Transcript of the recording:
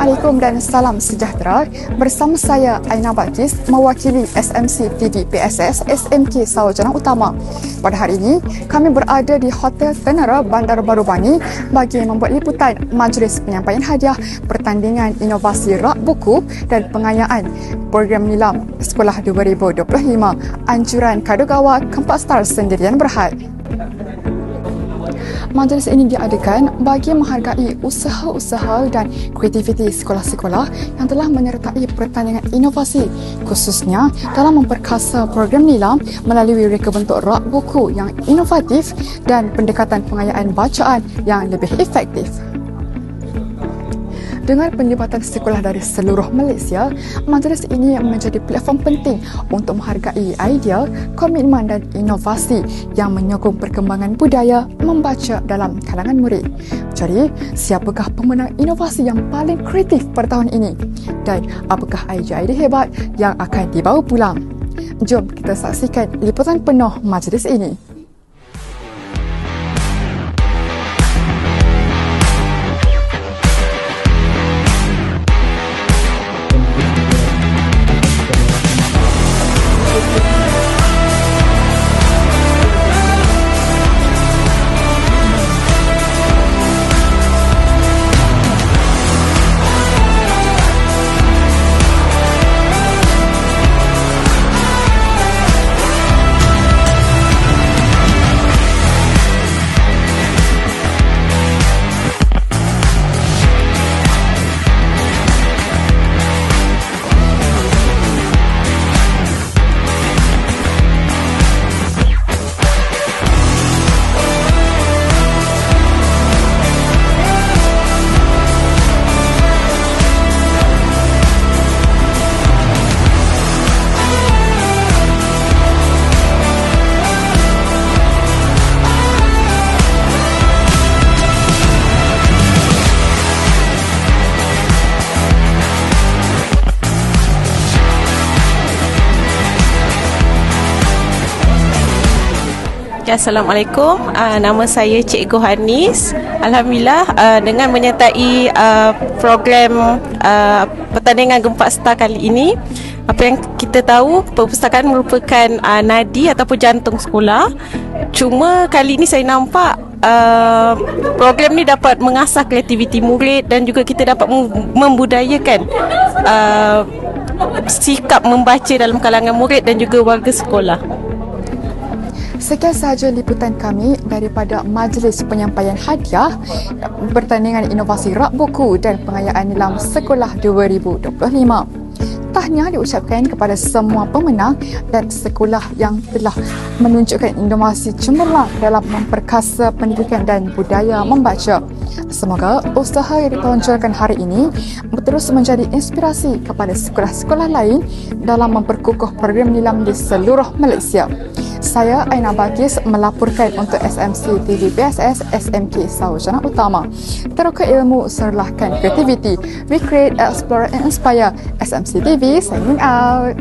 Assalamualaikum dan salam sejahtera. Bersama saya Aina Bakis mewakili SMC TV PSS SMK Sarjana Utama. Pada hari ini, kami berada di Hotel Tenera Bandar Baru Bani bagi membuat liputan majlis penyampaian hadiah pertandingan inovasi rak buku dan pengayaan program nilam Sekolah 2025 Anjuran Kadogawa Kempat Star Sendirian Berhad. Majlis ini diadakan bagi menghargai usaha-usaha dan kreativiti sekolah-sekolah yang telah menyertai pertandingan inovasi khususnya dalam memperkasa program nilam melalui reka bentuk rak buku yang inovatif dan pendekatan pengayaan bacaan yang lebih efektif. Dengan penlibatan sekolah dari seluruh Malaysia, majlis ini menjadi platform penting untuk menghargai idea, komitmen dan inovasi yang menyokong perkembangan budaya membaca dalam kalangan murid. Jadi, siapakah pemenang inovasi yang paling kreatif pada tahun ini? Dan apakah idea-idea hebat yang akan dibawa pulang? Jom kita saksikan liputan penuh majlis ini. Ya, Assalamualaikum. Uh, nama saya Cikgu Hanis. Alhamdulillah uh, dengan menyertai uh, program uh, pertandingan Gempak Star kali ini, apa yang kita tahu perpustakaan merupakan uh, nadi ataupun jantung sekolah. Cuma kali ini saya nampak uh, program ni dapat mengasah kreativiti murid dan juga kita dapat membudayakan uh, sikap membaca dalam kalangan murid dan juga warga sekolah. Sekian sahaja liputan kami daripada Majlis Penyampaian Hadiah Pertandingan Inovasi Rak Buku dan Pengayaan Nilam Sekolah 2025. Tahniah diucapkan kepada semua pemenang dan sekolah yang telah menunjukkan inovasi cemerlang dalam memperkasa pendidikan dan budaya membaca. Semoga usaha yang ditonjolkan hari ini terus menjadi inspirasi kepada sekolah-sekolah lain dalam memperkukuh program nilam di seluruh Malaysia. Saya Aina Bakis melaporkan untuk SMC TV BSS SMK Sarjana Utama. Teruka ilmu serlahkan kreativiti. We create, explore and inspire. SMC TV signing out.